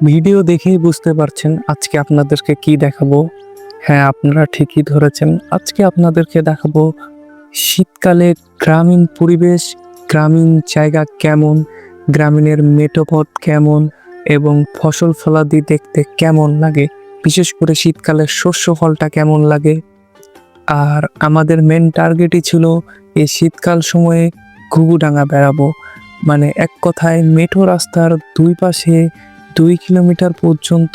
Video দেখেই বুঝতে পারছেন আজকে আপনাদেরকে কি দেখাবো। হ্যাঁ আপনারা ঠিকই ধরেছেন, আজকে আপনাদেরকে দেখাবো শীতকালে গ্রামীণ পরিবেশ, গ্রামীণ জায়গা কেমন, গ্রামীণের মেটোপথ কেমন এবং ফসল ফলাদি দেখতে কেমন লাগে, বিশেষ করে শীতকালে শস্য ফলটা কেমন লাগে। আর আমাদের মেন টার্গেটই ছিল এই শীতকাল সময়ে ঘুঘুডাঙ্গা বেড়াবো। মানে এক কথায় মেঠো রাস্তার দুই পাশে দুই কিলোমিটার পর্যন্ত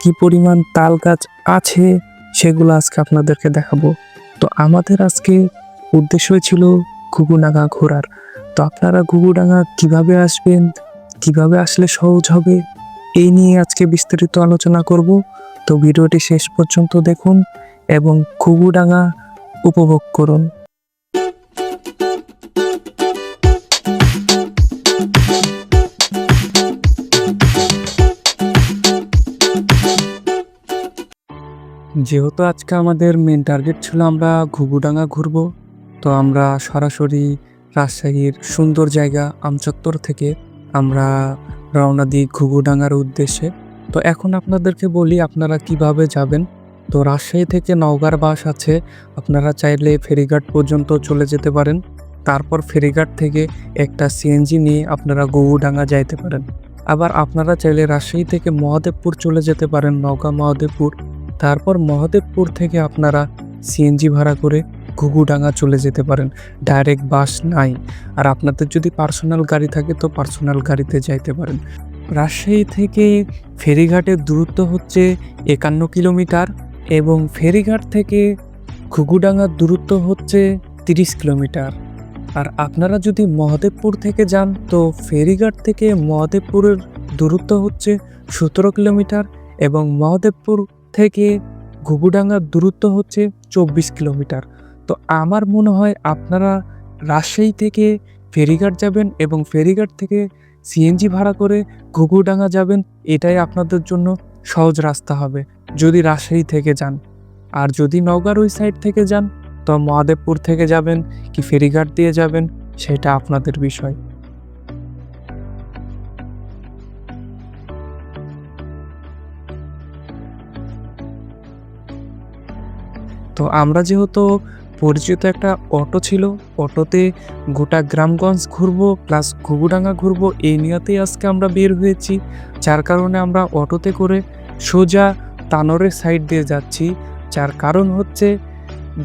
কি পরিমাণ তাল গাছ আছে সেগুলো আজকে আপনাদেরকে দেখাবো। তো আমাদের আজকে উদ্দেশ্যই ছিল ঘুঘুডাঙ্গা ঘোরার। তো আপনারা ঘুঘুডাঙ্গা কীভাবে আসবেন, কীভাবে আসলে সহজ হবে, এই নিয়ে আজকে বিস্তারিত আলোচনা করব। তো ভিডিওটি শেষ পর্যন্ত দেখুন এবং ঘুঘুডাঙ্গা উপভোগ করুন। যেহেতু আজকে আমাদের মেন টার্গেট ছিল আমরা ঘুঘুডাঙ্গা ঘুরবো, তো আমরা সরাসরি রাজশাহীর সুন্দর জায়গা আমচত্বর থেকে আমরা রওনা দিই ঘুঘুডাঙ্গার উদ্দেশ্যে। তো এখন আপনাদেরকে বলি আপনারা কীভাবে যাবেন। তো রাজশাহী থেকে নওগাঁর বাস আছে, আপনারা চাইলে ফেরিঘাট পর্যন্ত চলে যেতে পারেন। তারপর ফেরিঘাট থেকে একটা সিএনজি নিয়ে আপনারা ঘুঘুডাঙ্গা যাইতে পারেন। আবার আপনারা চাইলে রাজশাহী থেকে মহাদেবপুর চলে যেতে পারেন, নওগাঁ মহাদেবপুর। তারপর মহাদেবপুর থেকে আপনারা সিএনজি ভাড়া করে ঘুঘুডাঙ্গা চলে যেতে পারেন। ডাইরেক্ট বাস নাই। আর আপনাদের যদি পার্সোনাল গাড়ি থাকে তো পার্সোনাল গাড়িতে যাইতে পারেন। রাজশাহী থেকে ফেরিঘাটের দূরত্ব হচ্ছে একান্ন কিলোমিটার এবং ফেরিঘাট থেকে ঘুঘুডাঙ্গার দূরত্ব হচ্ছে তিরিশ কিলোমিটার। আর আপনারা যদি মহাদেবপুর থেকে যান তো ফেরিঘাট থেকে মহাদেবপুরের দূরত্ব হচ্ছে সতেরো কিলোমিটার এবং মহাদেবপুর থেকে ঘুঘুডাঙ্গার দূরত্ব হচ্ছে চব্বিশ কিলোমিটার। তো আমার মনে হয় আপনারা রাজশাহী থেকে ফেরিঘাট যাবেন এবং ফেরিঘাট থেকে সিএনজি ভাড়া করে ঘুঘুডাঙ্গা যাবেন, এটাই আপনাদের জন্য সহজ রাস্তা হবে, যদি রাজশাহী থেকে যান। আর যদি নওগাঁর ওই সাইড থেকে যান, তো মহাদেবপুর থেকে যাবেন কি ফেরিঘাট দিয়ে যাবেন, সেটা আপনাদের বিষয়। তো আমরা যেহেতু পরিচিত একটা অটো ছিল, অটোতে গোটা গ্রামগঞ্জ ঘুরবো প্লাস ঘুঘুডাঙ্গা ঘুরবো, এই নিয়েতেই আজকে আমরা বের হয়েছি। যার কারণে আমরা অটোতে করে সোজা তানোরের সাইড দিয়ে যাচ্ছি। যার কারণ হচ্ছে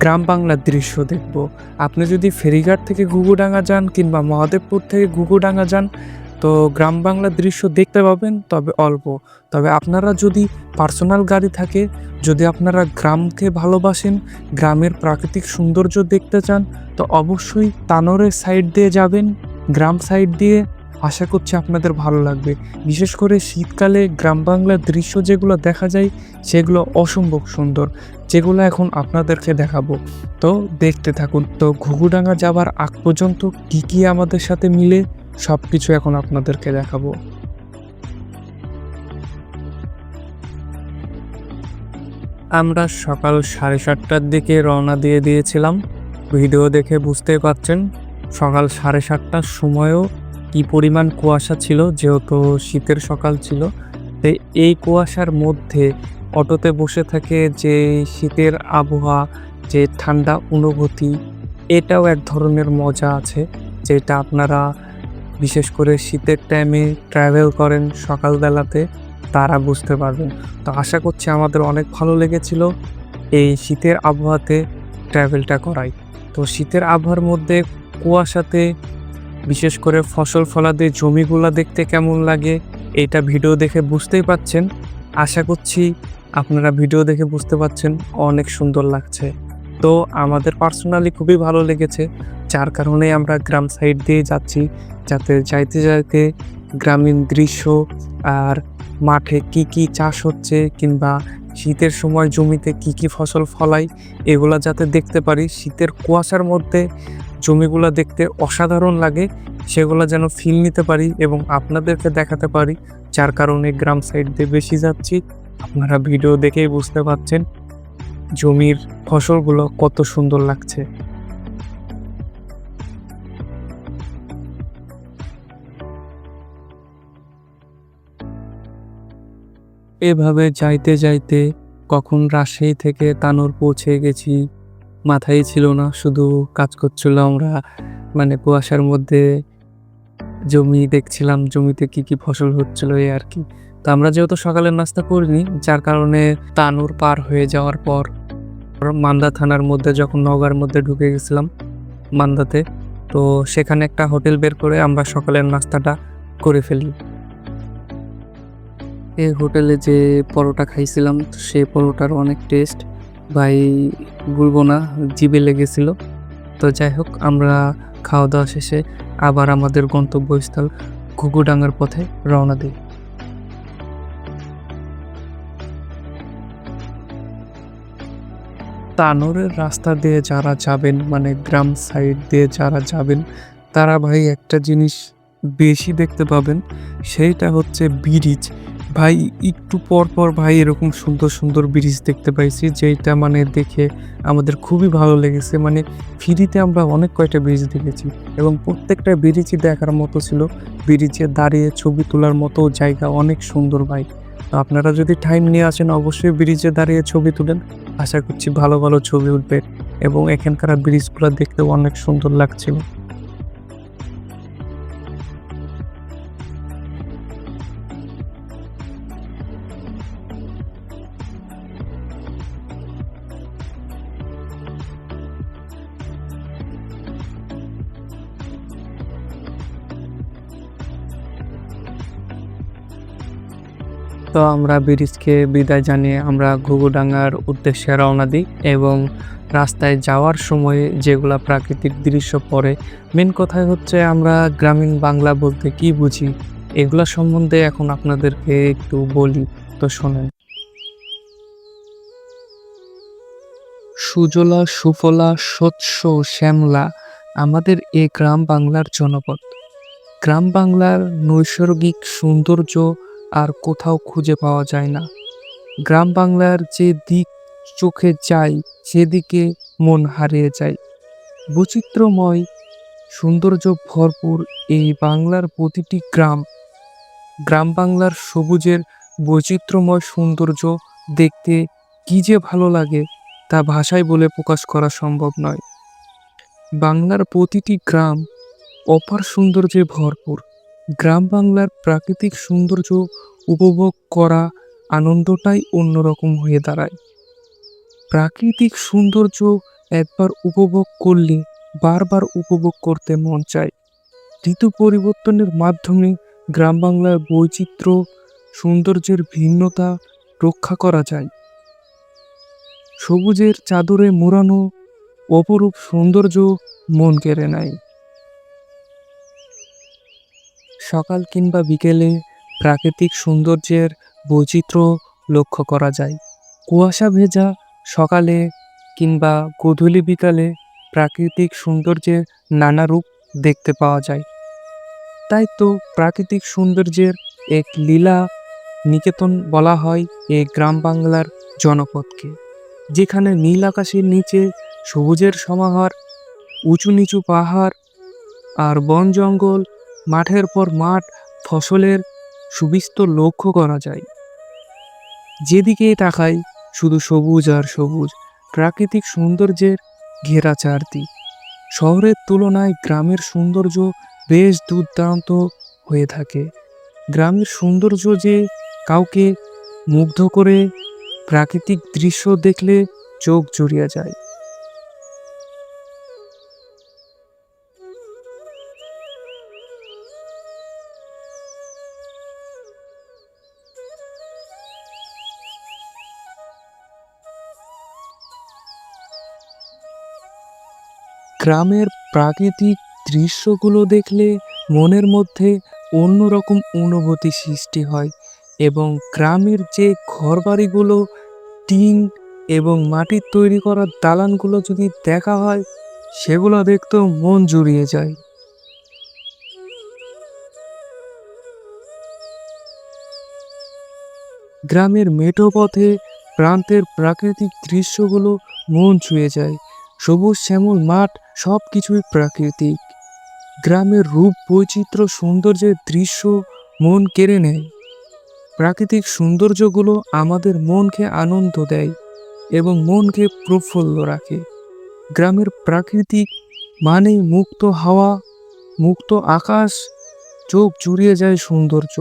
গ্রাম বাংলার দৃশ্য দেখব। আপনি যদি ফেরিঘাট থেকে ঘুঘুডাঙ্গা যান কিংবা মহাদেবপুর থেকে ঘুঘুডাঙ্গা যান তো গ্রাম বাংলার দৃশ্য দেখতে পাবেন, তবে অল্প। তবে আপনারা যদি পার্সোনাল গাড়ি থাকে, যদি আপনারা গ্রামকে ভালোবাসেন, গ্রামের প্রাকৃতিক সৌন্দর্য দেখতে চান, তো অবশ্যই তানোরের সাইড দিয়ে যাবেন, গ্রাম সাইড দিয়ে। আশা করছি আপনাদের ভালো লাগবে। বিশেষ করে শীতকালে গ্রাম বাংলার দৃশ্য যেগুলো দেখা যায়, সেগুলো অসম্ভব সুন্দর, যেগুলো এখন আপনাদেরকে দেখাবো। তো দেখতে থাকুন, তো ঘুঘুডাঙ্গা যাবার আগ পর্যন্ত কী কী আমাদের সাথে মিলে? সব কিছু এখন আপনাদেরকে দেখাবো। আমরা সকাল সাড়ে সাতটার দিকে রওনা দিয়ে দিয়েছিলাম। ভিডিও দেখে বুঝতেই পারছেন সকাল সাড়ে সাতটার সময়ও কি পরিমাণ কুয়াশা ছিল, যেহেতু শীতের সকাল ছিল। তো এই কুয়াশার মধ্যে অটোতে বসে থাকে যে শীতের আবহাওয়া, যে ঠান্ডা অনুভূতি, এটাও এক ধরনের মজা আছে, যেটা আপনারা বিশেষ করে শীতের টাইমে ট্রাভেল করেন সকালবেলাতে, তারা বুঝতে পারবেন। তো আশা করছি আমাদের অনেক ভালো লেগেছিল এই শীতের আবহাওয়াতে ট্রাভেলটা করাই। তো শীতের আবহাওয়ার মধ্যে কুয়াশাতে, বিশেষ করে ফসল ফলাদের জমিগুলো দেখতে কেমন লাগে, এটা ভিডিও দেখে বুঝতেই পাচ্ছেন। আশা করছি আপনারা ভিডিও দেখে বুঝতে পাচ্ছেন, অনেক সুন্দর লাগছে। তো আমাদের পার্সোনালি খুবই ভালো লেগেছে। যার কারণে আমরা গ্রাম সাইড দিয়ে যাচ্ছি, যাতে যাইতে যাইতে গ্রামীণ দৃশ্য আর মাঠে কি কি চাষ হচ্ছে কিংবা শীতের সময় জমিতে কি কি ফসল ফলাই, এগুলো যাতে দেখতে পারি। শীতের কুয়াশার মধ্যে জমিগুলো দেখতে অসাধারণ লাগে, সেগুলো যেন ফিল নিতে পারি এবং আপনাদেরকে দেখাতে পারি। যার কারণে গ্রাম সাইড দিয়ে বেশি যাচ্ছি। আপনারা ভিডিও দেখেই বুঝতে পারছেন জমির ফসলগুলো কত সুন্দর লাগছে। এভাবে যাইতে যাইতে কখন রাজশাহী থেকে তানোর পৌঁছে গেছি, মাথায় ছিল না, শুধু কাজ করছিল আমরা মানে কুয়াশার মধ্যে জমি দেখছিলাম, জমিতে কি কি ফসল হচ্ছিল এই আর কি। তো আমরা যেহেতু সকালের নাস্তা করিনি, যার কারণে তানুর পার হয়ে যাওয়ার পর মান্দা থানার মধ্যে যখন নওগাঁর মধ্যে ঢুকে গেছিলাম মান্দাতে, তো সেখানে একটা হোটেল বের করে আমরা সকালের নাস্তাটা করে ফেলি। এই হোটেলে যে পরোটা খাইছিলাম, সে পরোটার অনেক টেস্ট ভাই বলব না, জিভে লেগেছিল। তো যাই হোক, আমরা খাওয়া দাওয়া শেষে আবার আমাদের গন্তব্যস্থল ঘুঘুডাঙ্গার পথে রওনা দিই। তানোরের রাস্তা দিয়ে যারা যাবেন মানে গ্রাম সাইড দিয়ে যারা যাবেন, তারা ভাই একটা জিনিস বেশি দেখতে পাবেন, সেইটা হচ্ছে ব্রিজ। ভাই, একটু পর পর ভাই এরকম সুন্দর সুন্দর ব্রিজ দেখতে পাইছি যেটা মানে দেখে আমাদের খুবই ভালো লেগেছে। মানে ফ্রিতে আমরা অনেক কয়টা ব্রিজ দেখেছি এবং প্রত্যেকটা ব্রিজই দেখার মতো ছিল। ব্রিজে দাঁড়িয়ে ছবি তোলার মতো জায়গা অনেক সুন্দর ভাই। তো আপনারা যদি টাইম নিয়ে আসেন, অবশ্যই ব্রিজে দাঁড়িয়ে ছবি তুলেন। আশা করছি ভালো ভালো ছবি উঠবে এবং এখানকার ব্রিজগুলো দেখতেও অনেক সুন্দর লাগছিল। তো আমরা ব্রিজকে বিদায় জানিয়ে আমরা ঘুঘুডাঙ্গার উদ্দেশ্যে রওনা দিই এবং রাস্তায় যাওয়ার সময়ে যেগুলা প্রাকৃতিক দৃশ্য পড়ে মেন কথাই হচ্ছে আমরা গ্রামীণ বাংলা বলতে কি বুঝি, এগুলা সম্বন্ধে এখন আপনাদেরকে একটু বলি, তো শোনেন। সুজলা, সুফলা, স্বচ্ছ শ্যামলা আমাদের এ গ্রাম বাংলার জনপদ। গ্রাম বাংলার নৈসর্গিক সৌন্দর্য আর কোথাও খুঁজে পাওয়া যায় না। গ্রাম বাংলার যে দিক চোখে যায়, সেদিকে মন হারিয়ে যায়। বৈচিত্র্যময় সৌন্দর্য ভরপুর এই বাংলার প্রতিটি গ্রাম। গ্রাম বাংলার সবুজের বৈচিত্র্যময় সৌন্দর্য দেখতে কী যে ভালো লাগে, তা ভাষায় বলে প্রকাশ করা সম্ভব নয়। বাংলার প্রতিটি গ্রাম অপার সৌন্দর্যে ভরপুর। গ্রাম বাংলার প্রাকৃতিক সৌন্দর্য উপভোগ করা আনন্দটাই অন্যরকম হয়ে দাঁড়ায়। প্রাকৃতিক সৌন্দর্য একবার উপভোগ করলে বারবার উপভোগ করতে মন চায়। ঋতু পরিবর্তনের মাধ্যমে গ্রাম বাংলার বৈচিত্র্য, সৌন্দর্যের ভিন্নতা রক্ষা করা যায়। সবুজের চাদরে মোড়ানো অপরূপ সৌন্দর্য মন কেড়ে নেয়। সকাল কিংবা বিকেলে প্রাকৃতিক সৌন্দর্যের বৈচিত্র্য লক্ষ্য করা যায়। কুয়াশা ভেজা সকালে কিংবা গধূলি বিকালে প্রাকৃতিক সৌন্দর্যের নানা রূপ দেখতে পাওয়া যায়। তাই তো প্রাকৃতিক সৌন্দর্যের এক লীলা নিকেতন বলা হয় এই গ্রাম বাংলার জনপদকে, যেখানে নীল আকাশের নিচে সবুজের সমাহার, উঁচু নিচু পাহাড় আর বন জঙ্গল মাঠের পর মাঠ ফসলের সুবিস্তর লক্ষ্য করা যায়। যেদিকে তাকাই, শুধু সবুজ আর সবুজ, প্রাকৃতিক সৌন্দর্যের ঘেরা চারদিক। শহরের তুলনায় গ্রামের সৌন্দর্য বেশ দুর্দান্ত হয়ে থাকে। গ্রামের সৌন্দর্য যে কাউকে মুগ্ধ করে প্রাকৃতিক দৃশ্য দেখলে চোখ জুড়িয়ে যায়। গ্রামের প্রাকৃতিক দৃশ্যগুলো দেখলে মনের মধ্যে অন্যরকম অনুভূতি সৃষ্টি হয় এবং গ্রামের যে ঘরবাড়িগুলো, টিন এবং মাটির তৈরি করা দালানগুলো যদি দেখা হয়, সেগুলো দেখতেও মন জুড়িয়ে যায়। গ্রামের মেঠো পথে প্রান্তের প্রাকৃতিক দৃশ্যগুলো মন ছুঁয়ে যায় সবুজ শ্যামল মাঠ সব কিছুই প্রাকৃতিক। গ্রামের রূপ বৈচিত্র্য সৌন্দর্যের দৃশ্য মন কেড়ে নেয়। প্রাকৃতিক সৌন্দর্যগুলো আমাদের মনকে আনন্দ দেয় এবং মনকে প্রফুল্ল রাখে। গ্রামের প্রাকৃতিক মানেই মুক্ত হাওয়া, মুক্ত আকাশ, চোখ জুড়িয়ে যায় সৌন্দর্য।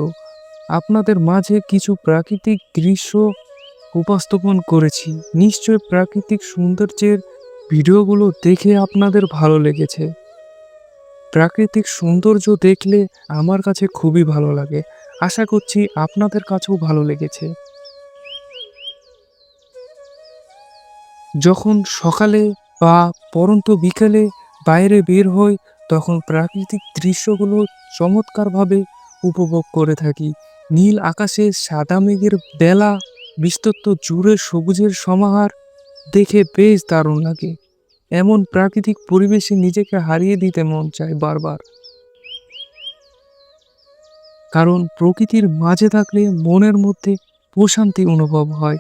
আপনাদের মাঝে কিছু প্রাকৃতিক দৃশ্য উপস্থাপন করেছি। নিশ্চয় প্রাকৃতিক সৌন্দর্যের ভিডিওগুলো দেখে আপনাদের ভালো লেগেছে। প্রাকৃতিক সৌন্দর্য দেখলে আমার কাছে খুবই ভালো লাগে। আশা করছি আপনাদের কাছেও ভালো লেগেছে। যখন সকালে বা পরন্ত বিকেলে বাইরে বের হই, তখন প্রাকৃতিক দৃশ্যগুলো চমৎকারভাবে উপভোগ করে থাকি। নীল আকাশে সাদা মেঘের বেলা, বিস্তৃত জুড়ে সবুজের সমাহার দেখে বেশ দারুণ লাগে। এমন প্রাকৃতিক পরিবেশে নিজেকে হারিয়ে দিতে মন চায় বারবার। কারণ প্রকৃতির মাঝে থাকলে মনের মধ্যে প্রশান্তি অনুভব হয়।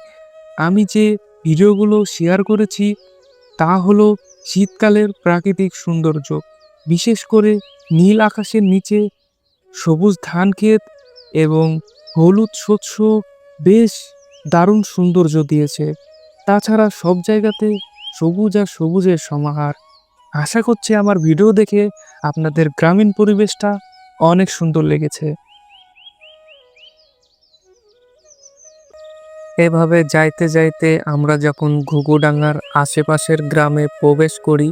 আমি যে ভিডিওগুলো শেয়ার করেছি, তা হলো শীতকালের প্রাকৃতিক সৌন্দর্য। বিশেষ করে নীল আকাশের নিচে সবুজ ধান ক্ষেত এবং হলুদ শস্য বেশ দারুণ সৌন্দর্য দিয়েছে। তাছাড়া সব জায়গাতে সবুজ আর সবুজের সমাহার। আশা করছি আমার ভিডিও দেখে আপনাদের গ্রামীণ পরিবেশটা অনেক সুন্দর লেগেছে। এভাবে যাইতে যাইতে আমরা যখন ঘুঘুডাঙ্গার আশেপাশের গ্রামে প্রবেশ করি,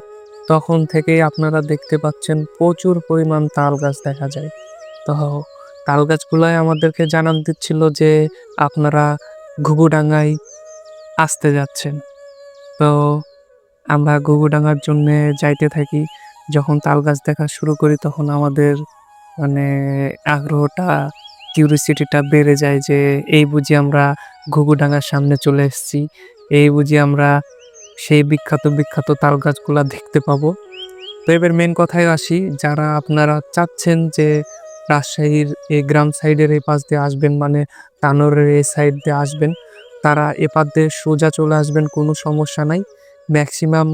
তখন থেকেই আপনারা দেখতে পাচ্ছেন প্রচুর পরিমাণ তাল গাছ দেখা যায়। তো তাল গাছগুলাই আমাদেরকে জানান দিচ্ছিল যে আপনারা ঘুঘুডাঙ্গায় আসতে যাচ্ছেন। তো আমরা ঘুঘুডাঙ্গার জন্য যাইতে থাকি। যখন তাল গাছ দেখা শুরু করি, তখন আমাদের মানে আগ্রহটা কিউরিসিটিটা বেড়ে যায় যে, এই বুঝি আমরা ঘুঘুডাঙ্গার সামনে চলে এসেছি। এই বুঝি আমরা সেই বিখ্যাত বিখ্যাত তাল গাছগুলা দেখতে পাবো। তো এবার মেন কথায় আসি, যারা আপনারা চাচ্ছেন যে রাজশাহীর এই গ্রাম সাইডের এই পাশ দিয়ে আসবেন মানে তানোরের এই সাইড দিয়ে আসবেন তারা এ পাশ দিয়ে সোজা চলে আসবেন কোনো সমস্যা নাই। ম্যাক্সিমাম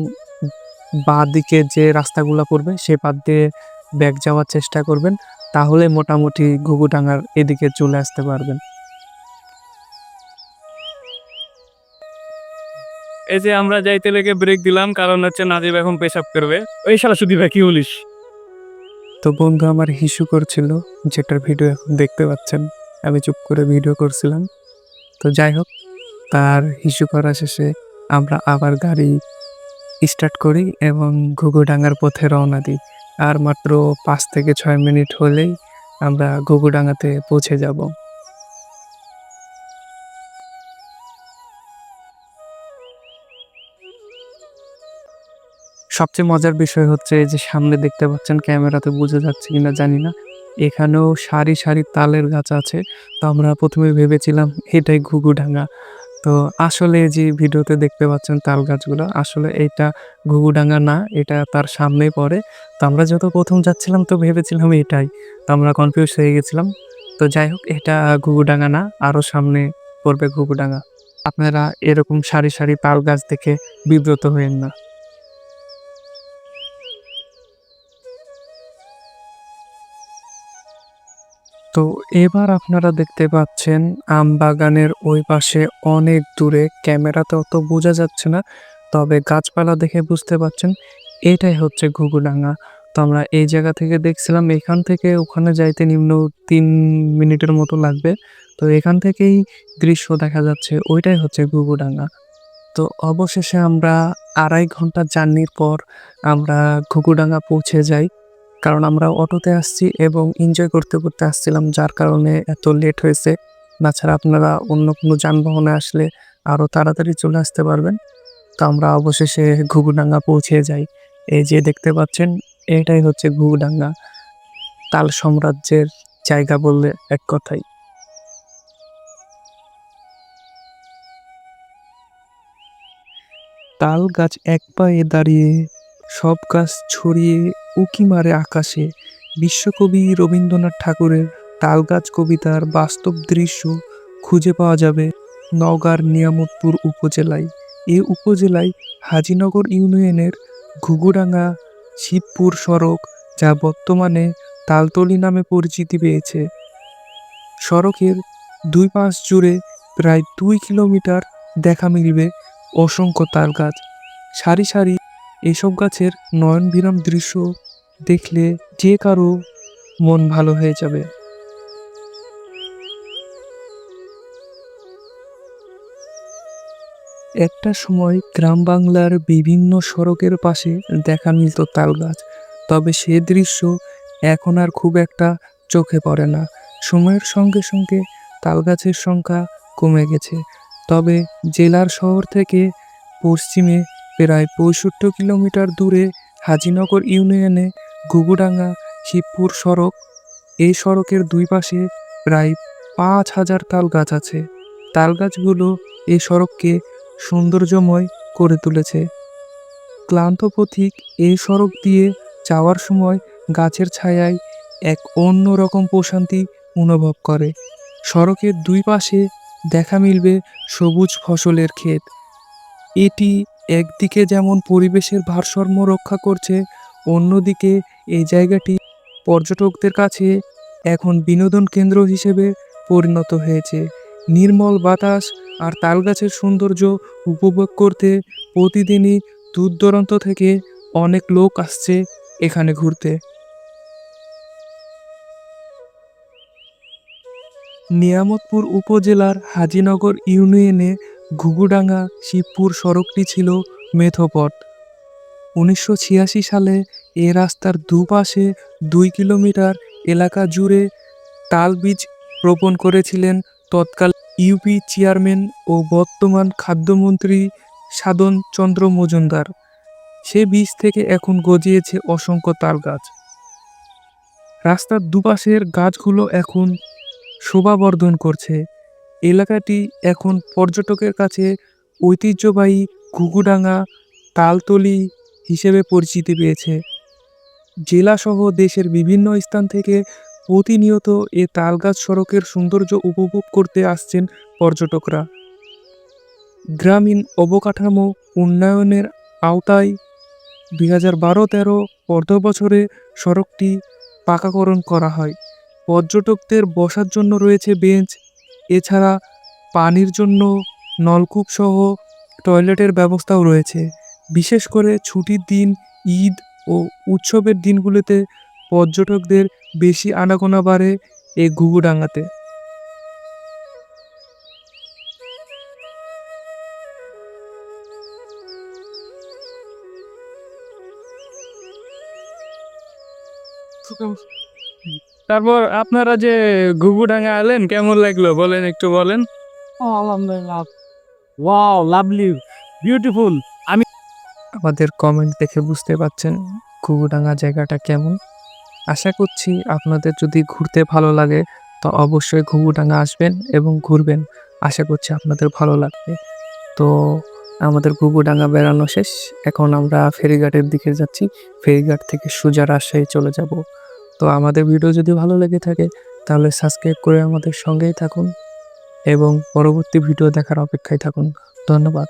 বাঁ দিকে যে রাস্তাগুলো পড়বে সে পাশ দিয়ে ব্যাক যাওয়ার চেষ্টা করবেন। তাহলে মোটামুটি ঘুঘুডাঙ্গার এদিকে চলে আসতে পারবেন। এই যে আমরা যাইতে লেগে ব্রেক দিলাম কারণ হচ্ছে নাজিব এখন পেশাব করবে। ওই শালা সুদীপ ভাই কি বলিস? তো বন্ধু আমার হিসু করছিল যেটার ভিডিও এখন দেখতে পাচ্ছেন আমি চুপ করে ভিডিও করছিলাম। তো যাই হোক তার হিসু করা শেষে আমরা আবার গাড়ি স্টার্ট করি এবং ঘুঘুডাঙ্গার পথে রওনা দিই। আর মাত্র পাঁচ থেকে ছয় মিনিট হলেই আমরা ঘুঘুডাঙ্গাতে পৌঁছে যাব। সবচেয়ে মজার বিষয় হচ্ছে যে সামনে দেখতে পাচ্ছেন, ক্যামেরাতে বোঝা যাচ্ছে কিনা জানি না। এখানেও সারি সারি তালের গাছ আছে। তো আমরা প্রথমে ভেবেছিলাম এটাই ঘুঘুডাঙ্গা। তো আসলে যে ভিডিওতে দেখতে পাচ্ছেন তাল গাছগুলো, আসলে এটা ঘুঘুডাঙ্গা না, এটা তার সামনেই পড়ে। তো আমরা যত প্রথম যাচ্ছিলাম, তো ভেবেছিলাম এটাই। তো আমরা কনফিউজ হয়ে গেছিলাম। তো যাই হোক, এটা ঘুঘুডাঙ্গা না আরও সামনে পড়বে ঘুঘুডাঙ্গা। আপনারা এরকম সারি সারি তাল গাছ দেখে বিব্রত হয়েন না। তো এবার আপনারা দেখতে পাচ্ছেন আম বাগানের ওই পাশে অনেক দূরে ক্যামেরাতে অত বোঝা যাচ্ছে না, তবে গাছপালা দেখে বুঝতে পাচ্ছেন এটাই হচ্ছে ঘুঘুডাঙ্গা। তো আমরা এই জায়গা থেকে দেখছিলাম এখান থেকে ওখানে যাইতে নিম্ন তিন মিনিটের মতো লাগবে। তো এখান থেকেই দৃশ্য দেখা যাচ্ছে, ওইটাই হচ্ছে ঘুঘুডাঙ্গা। তো অবশেষে আমরা আড়াই ঘণ্টা জার্নির পর আমরা ঘুঘুডাঙ্গা পৌঁছে যাই। কারণ আমরা অটোতে আসছি এবং এনজয় করতে করতে আসছিলাম, যার কারণে এত লেট হয়েছে। তাছাড়া আপনারা অন্য কোনো যানবাহনে আসলে আরও তাড়াতাড়ি চলে আসতে পারবেন। তো আমরা অবশেষে ঘুঘুডাঙ্গা পৌঁছে যাই। এই যে দেখতে পাচ্ছেন, এটাই হচ্ছে ঘুঘুডাঙ্গা। তাল সাম্রাজ্যের জায়গা বললে এক কথাই তাল গাছ এক পায়ে দাঁড়িয়ে, সব গাছ ছড়িয়ে উকি মারে আকাশে বিশ্বকবি রবীন্দ্রনাথ ঠাকুরের তালগাছ কবিতার বাস্তব দৃশ্য খুঁজে পাওয়া যাবে নওগাঁর নিয়ামতপুর উপজেলায়। এ উপজেলায় হাজিনগর ইউনিয়নের ঘুঘুডাঙ্গা শিবপুর সড়ক যা বর্তমানে তালতলি নামে পরিচিতি পেয়েছে। সড়কের দুই পাশ জুড়ে প্রায় দুই কিলোমিটার দেখা মিলবে অসংখ্য তাল গাছ সারি সারি এসব গাছের নয়নবিরাম দৃশ্য দেখলে যে কারও মন ভালো হয়ে যাবে। একটা সময় গ্রাম বাংলার বিভিন্ন সড়কের পাশে দেখা মিলত তাল গাছ, তবে সে দৃশ্য এখন আর খুব একটা চোখে পড়ে না। সময়ের সঙ্গে সঙ্গে তাল গাছের সংখ্যা কমে গেছে, তবে জেলার শহর থেকে পশ্চিমে প্রায় পঁয়ষট্টি কিলোমিটার দূরে হাজিনগর ইউনিয়নে ঘুঘুডাঙ্গা শিবপুর সড়ক। এই সড়কের দুই পাশে প্রায় পাঁচ হাজার তাল গাছ আছে। তাল গাছগুলো এই সড়ককে সৌন্দর্যময় করে তুলেছে। ক্লান্ত পথিক এই সড়ক দিয়ে যাওয়ার সময় গাছের ছায়ায় এক অন্য রকম প্রশান্তি অনুভব করে। সড়কের দুই পাশে দেখা মিলবে সবুজ ফসলের ক্ষেত। এটি একদিকে যেমন পরিবেশের ভারসাম্য রক্ষা করছে, অন্যদিকে এই জায়গাটি পর্যটকদের কাছে এখন বিনোদন কেন্দ্র হিসেবে পরিণত হয়েছে। নির্মল বাতাস আর তালগাছের সৌন্দর্য উপভোগ করতে প্রতিদিনই দূর দূরান্ত থেকে অনেক লোক আসছে এখানে ঘুরতে। নিয়ামতপুর উপজেলার হাজিনগর ইউনিয়নে ঘুঘুডাঙ্গা শিবপুর সড়কটি ছিল মেথোপথ। উনিশশো ছিয়াশি সালে এ রাস্তার দুপাশে দুই কিলোমিটার এলাকা জুড়ে তাল বীজ রোপণ করেছিলেন তৎকাল ইউপি চেয়ারম্যান ও বর্তমান খাদ্যমন্ত্রী সাধন চন্দ্র মজুমদার। সে বীজ থেকে এখন গজিয়েছে অসংখ্য তাল গাছ। রাস্তার দুপাশের গাছগুলো এখন শোভাবর্ধন করছে। এলাকাটি এখন পর্যটকের কাছে ঐতিহ্যবাহী ঘুঘুডাঙ্গা তালতলি হিসেবে পরিচিতি পেয়েছে। জেলাসহ দেশের বিভিন্ন স্থান থেকে প্রতিনিয়ত এ তালগাছ সড়কের সৌন্দর্য উপভোগ করতে আসছেন পর্যটকরা। গ্রামীণ অবকাঠামো উন্নয়নের আওতায় দুই হাজার বারো তেরো অর্ধ বছরে সড়কটি পাকাকরণ করা হয়। পর্যটকদের বসার জন্য রয়েছে বেঞ্চ এছাড়া পানির জন্য নলকূপ সহ টয়লেটের ব্যবস্থাও রয়েছে। বিশেষ করে ছুটির দিন, ঈদ ও উৎসবের দিনগুলিতে পর্যটকদের বেশি আনাগোনা বাড়ে এই ঘুঘুডাঙ্গাতে। তারপর আপনারা যে ঘুঘুডাঙ্গা এলেন কেমন লাগল? বলেন একটু বলেন। আলহামদুলিল্লাহ। Wow lovely beautiful. আমি আমাদের কমেন্ট দেখে বুঝতে পাচ্ছেন ঘুঘুডাঙ্গা জায়গাটা কেমন। আশা করছি আপনাদের যদি ঘুরতে ভালো লাগে তো অবশ্যই ঘুঘুডাঙ্গা আসবেন এবং ঘুরবেন। আশা করছি আপনাদের ভালো লাগবে। তো আমাদের ঘুঘুডাঙ্গা বেড়ানো শেষ। এখন আমরা ফেরিঘাটের দিকে যাচ্ছি। ফেরিঘাট থেকে সোজা রাজশাহী চলে যাব। তো আমাদের ভিডিও যদি ভালো লেগে থাকে, তাহলে সাবস্ক্রাইব করে আমাদের সঙ্গেই থাকুন এবং পরবর্তী ভিডিও দেখার অপেক্ষায় থাকুন। ধন্যবাদ।